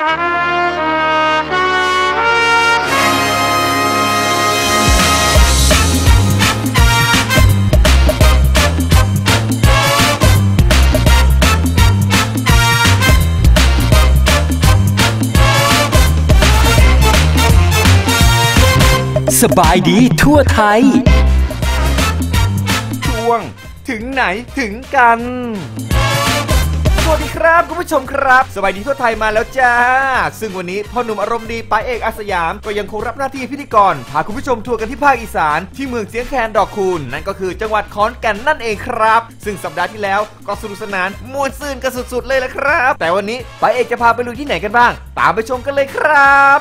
สบายดีทั่วไทย ช่วง ถึงไหนถึงกัน วัสดีครับคุณผู้ชมครับสบายดีทั่วไทยมาแล้วจ้า ซึ่งวันนี้พ่อหนุ่มอารมณ์ดีป้าเอกอาสยามก็ยังคงรับหน้าที่พิธีกรพาคุณผู้ชมทัวร์กันที่ภาคอีสานที่เมืองเสียงแคนดอกคูณนั่นก็คือจังหวัดขอนแก่นนั่นเองครับ ซึ่งสัปดาห์ที่แล้วก็สนุกสนานมวนซื่นกันสุด ๆ เลยละครับ แต่วันนี้ป้าเอกจะพาไปลุยที่ไหนกันบ้าง ตามไปชมกันเลยครับ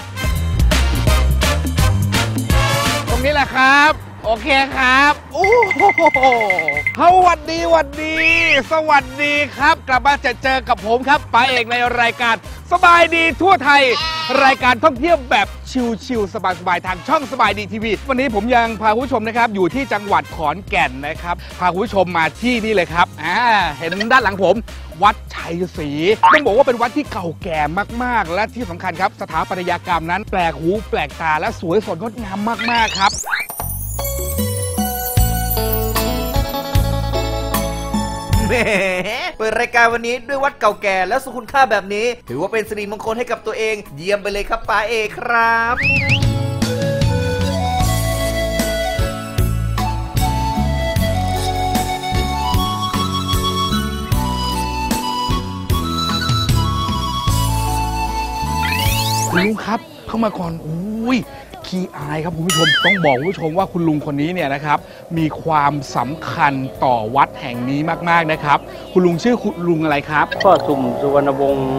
ตรงนี้แหละครับ โอเคครับ โอ้โหสวัสดีสวัสดี สวัสดีครับ กลับมาเจอเจอกับผมครับป๋าเอกในรายการ สบายดีทั่วไทย รายการท่องเที่ยวแบบชิลๆสบายๆทางช่องสบายดีทีวีวันนี้ผมยังพาคุณผู้ชมนะครับ อยู่ที่จังหวัดขอนแก่นนะครับ พาคุณผู้ชมมาที่นี่เลยครับอ่าเห็นด้านหลังผม วัดชัยศรีต้องบอกว่าเป็นวัดที่เก่าแก่มากๆ และที่สำคัญครับ สถาปัตยกรรมนั้นแปลกหูแปลกตาและสวยสดงดงามมากๆครับ แหมเปิดรายการวันนี้ด้วยวัดเก่าแก่และสุขุนค่าแบบนี้ ถือว่าเป็นสิริมงคลให้กับตัวเอง เยี่ยมไปเลยครับป้าเอกครับคุณลุงครับ เข้ามาก่อนอุ้ย ขี้อายครับคุณผู้ชมต้องบอกคุณผู้ชมว่าคุณลุงคนนี้เนี่ยนะครับ มีความสำคัญต่อวัดแห่งนี้มากๆนะครับ คุณลุงชื่อคุณลุงอะไรครับพ่อสุ่มสุวรรณวงศ์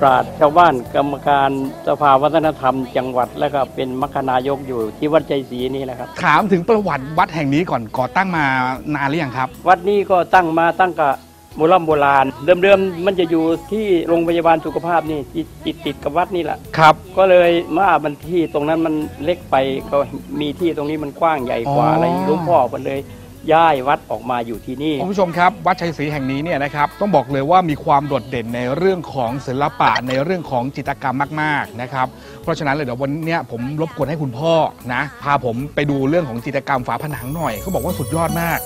ปราชญ์ชาวบ้านกรรมการสภาวัฒนธรรมจังหวัด และก็เป็นมคนายกอยู่ที่วัดใจศรีนี่แหละครับ ถามถึงประวัติวัดแห่งนี้ก่อนก่อตั้งมานานหรือยังครับ วัดนี้ก็ตั้งมาตั้งกับ โบราณโบราณเดิมๆมันจะอยู่ที่โรงพยาบาลสุขภาพนี่ติดติดติดกับวัดนี่แหละครับ ก็เลยเมื่อมันที่ตรงนั้นมันเล็กไปก็มีที่ตรงนี้มันกว้างใหญ่กว่าอ๋อออะไรหลวงพ่อก็เลยย้ายวัดออกมาอยู่ที่นี่คุณผู้ชมครับ วัดชัยศรีแห่งนี้เนี่ยนะครับต้องบอกเลยว่ามีความโดดเด่นในเรื่องของศิลปะในเรื่องของจิตรกรรมมากๆนะครับเพราะฉะนั้นเลยเดี๋ยววันเนี้ยผมรบกวนให้คุณพ่อนะพาผมไปดูเรื่องของจิตรกรรมฝาผนังหน่อยเขาบอกว่าสุดยอดมาก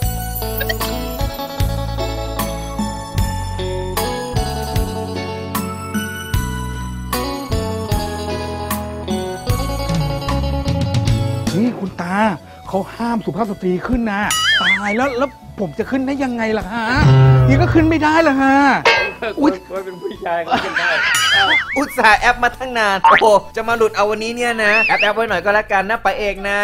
เขาห้ามสุภาพสตรีขึ้นนะตายแล้วแล้วผมจะขึ้นได้ยังไงล่ะฮะนี่ก็ขึ้นไม่ได้ล่ะฮะ อุ๊ยไว้เป็นผู้ชายก็ขึ้นได้ อุตส่าห์แอปมาตั้งนาน โอ้โห จะมาหลุดเอาวันนี้เนี่ยนะ แอปแอปไว้หน่อยก็แล้วกันนะป้าเอกนะ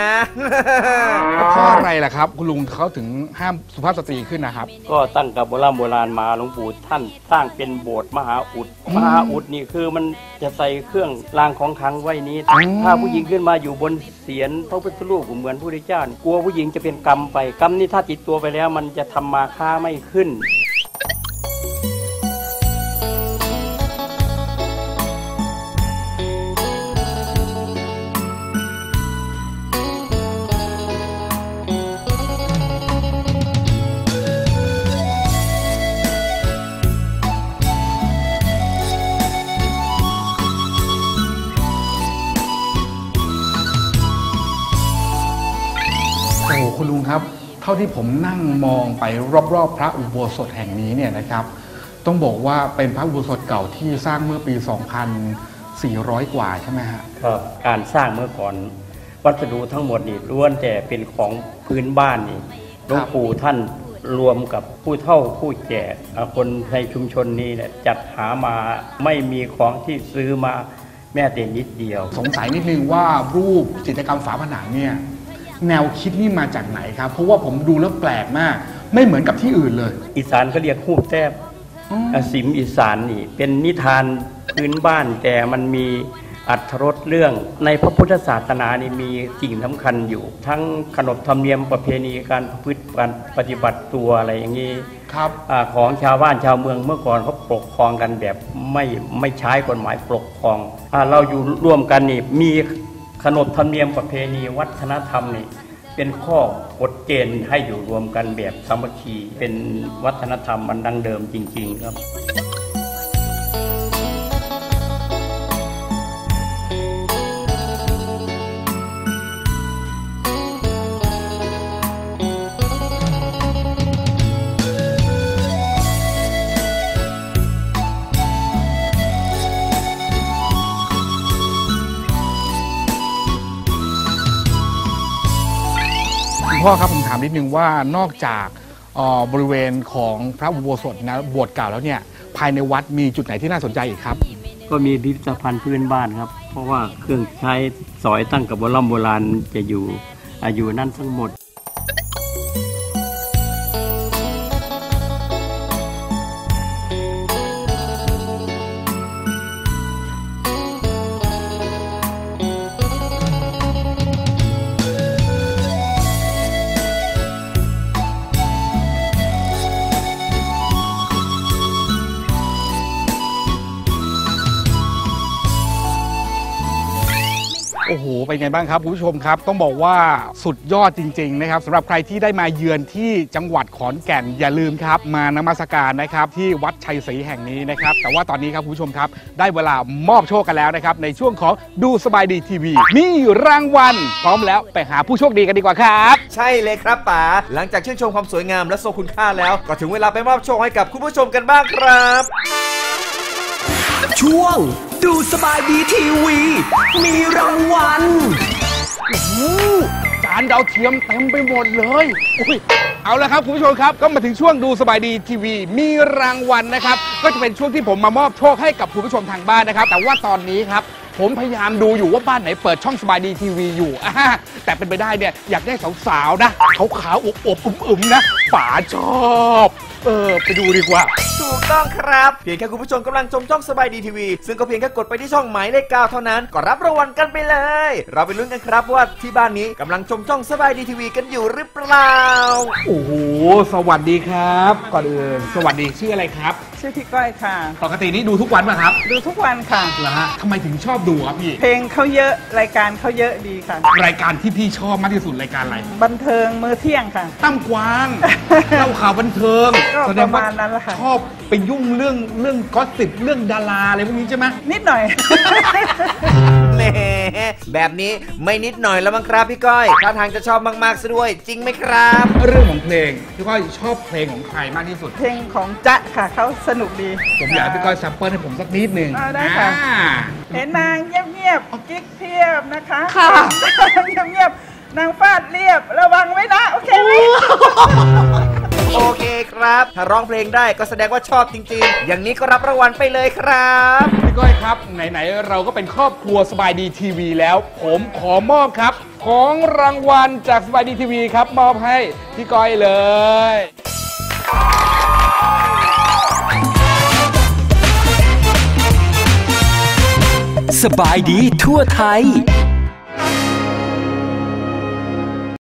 เพราะอะไรล่ะครับ คุณลุงเขาถึงห้ามสุภาพสตรีขึ้นนะครับ ก็ตั้งกับโบราณโบราณมาหลวงปู่ท่านสร้างเป็นโบสถ์มหาอุดอืมมหาอุดนี่คือมันจะใส่เครื่องรางของขลังไว้นี้ อืม ถ้าผู้หญิงขึ้นมาอยู่บนเสียนพระพุทธรูปเหมือนผู้ได้เจ้ากลัวผู้หญิงจะเป็นกรรมไป กรรมนี่ถ้าติดตัวไปแล้ว มันจะทำมาค้าไม่ขึ้น ท่าที่ผมนั่งมองไปรอบๆ พระอุโบสถแห่งนี้เนี่ยนะครับ ต้องบอกว่าเป็นพระอุโบสถเก่าที่สร้างเมื่อปี 2,400 กว่าใช่ไหมฮะครับการสร้างเมื่อก่อน วัสดุทั้งหมดนี่ล้วนแต่เป็นของพื้นบ้านนี่หลวงปู่ท่านรวมกับผู้เฒ่าผู้แก่อ่าคนในชุมชนนี้เนี่ยจัดหามาไม่มีของที่ซื้อมาแม้แต่นิดเดียว สงสัยนิดนึงว่ารูปจิตรกรรมฝาผนังเนี่ย แนวคิดนี่มาจากไหนครับ เพราะว่าผมดูแล้วแปลกมาก ไม่เหมือนกับที่อื่นเลยอีสานเขาเรียกฮูบแทบอ๋ออาสิมอีสานนี่ เป็นนิทานพื้นบ้านแต่มันมีอัธรสเรื่องในพระพุทธศาสนานี่มีสิ่งสำคัญอยู่ ทั้งขนบธรรมเนียมประเพณีการประพฤติการปฏิบัติตัวอะไรอย่างนี้ครับอาของชาวบ้านชาวเมืองเมื่อก่อนเขาปกครองกันแบบไม่ไม่ใช้กฎหมายปกครองอาเราอยู่ร่วมกันนี่มี ขนบธรรมเนียมประเพณีวัฒนธรรมนี่เป็นข้อกฎเกณฑ์ให้อยู่รวมกันแบบสามัคคีเป็นวัฒนธรรมมันดังเดิมจริง ๆ ครับ พ่อครับผมถามนิดนึงว่านอกจากเอ่อบริเวณของพระอุโบสถนะโบสถ์เก่าแล้วเนี่ยภายในวัดมีจุดไหนที่น่าสนใจอีกครับ ก็มีพิพิธภัณฑ์พื้นบ้านครับ เพราะว่าเครื่องใช้สอยตั้งกับโบราณโบราณจะอยู่อายุนั่นทั้งหมด โอ้โห เป็นไงบ้างครับคุณผู้ชมครับ ต้องบอกว่าสุดยอดจริง ๆ นะครับสำหรับใครที่ได้มาเยือนที่จังหวัดขอนแก่นอย่าลืมครับ มานมัสการนะครับที่วัดชัยศรีแห่งนี้นะครับ แต่ว่าตอนนี้ครับคุณผู้ชมครับ ได้เวลามอบโชคกันแล้วนะครับ ในช่วงของดูสบายดีทีวีมีรางวัลพร้อมแล้วไปหาผู้โชคดีกันดีกว่าครับ ใช่เลยครับป๋าหลังจากชื่นชมความสวยงามและทรงคุณค่าแล้ว ก็ถึงเวลาไปมอบโชคให้กับคุณผู้ชมกันบ้างครับ ช่วง ดูสบายดีทีวี มีรางวัลจานดาวเทียมเต็มไปหมดเลยอุ้ยเอาละครับคุณผู้ชมครับ ก็มาถึงช่วงดูสบายดีทีวี มีรางวัลนะครับ ก็จะเป็นช่วงที่ผมมามอบโชคให้กับคุณผู้ชมทางบ้านนะครับ แต่ว่าตอนนี้ครับ ผมพยายามดูอยู่ว่าบ้านไหนเปิดช่องสบายดีทีวีอยู่อ่าแต่เป็นไปได้เนี่ยอยากได้สาวๆนะขาวๆอบๆอึมๆนะป๋าชอบ เออไปดูดีกว่า ถูกต้องครับ เพียงแค่คุณผู้ชมกำลังชมช่องสบายดีทีวี ซึ่งก็เพียงแค่กดไปที่ช่องหมายเลขเก้าเท่านั้น ก็รับรางวัลกันไปเลย เราไปลุ้นกันครับว่าที่บ้านนี้กำลังชมช่องสบายดีทีวีกันอยู่หรือเปล่า โอ้โห สวัสดีครับ ก่อนอื่น สวัสดีชื่ออะไรครับชื่อพี่ก้อยค่ะ ปกตินี่ดูทุกวันป่ะครับดูทุกวันค่ะ เหรอฮะทำไมถึงชอบดูครับพี่ เพลงเขาเยอะรายการเขาเยอะดีค่ะ รายการที่พี่ชอบมากที่สุดรายการอะไรบันเทิงมือเที่ยงค่ะ ตั้มกวาง เล่าข่าวบันเทิงก็แสดงว่าประมาณนั้นแหละค่ะ ชอบไปยุ่งเรื่องเรื่องก็สิบเรื่องดาราอะไรพวกนี้ใช่ไหม นิดหน่อยแหม แบบนี้ไม่นิดหน่อยแล้วมั้งครับพี่ก้อยท่าทางจะชอบมากๆซะด้วย จริงไหมครับ เรื่องของเพลงพี่ก้อยชอบเพลงของใครมากที่สุด เพลงของจ๊ะค่ะเขาสนุกดีผมอยากให้พี่ก้อยแซมเปิลให้ผมสักนิดหนึ่งเอาได้ค่ะ อ่าเห็นนางเงียบๆกิ๊กเพียบนะคะค่ะเงียบๆนางฟาดเรียบระวังไว้นะ โอเคไหม โอเคครับ ถ้าร้องเพลงได้ก็แสดงว่าชอบจริง ๆ อย่างนี้ก็รับรางวัลไปเลยครับ พี่ก้อยครับ ไหน ๆ เราก็เป็นครอบครัวสบายดีทีวีแล้ว ผมขอมอบครับ ของรางวัลจากสบายดีทีวีครับ มอบให้พี่ก้อยเลย สบายดีทั่วไทย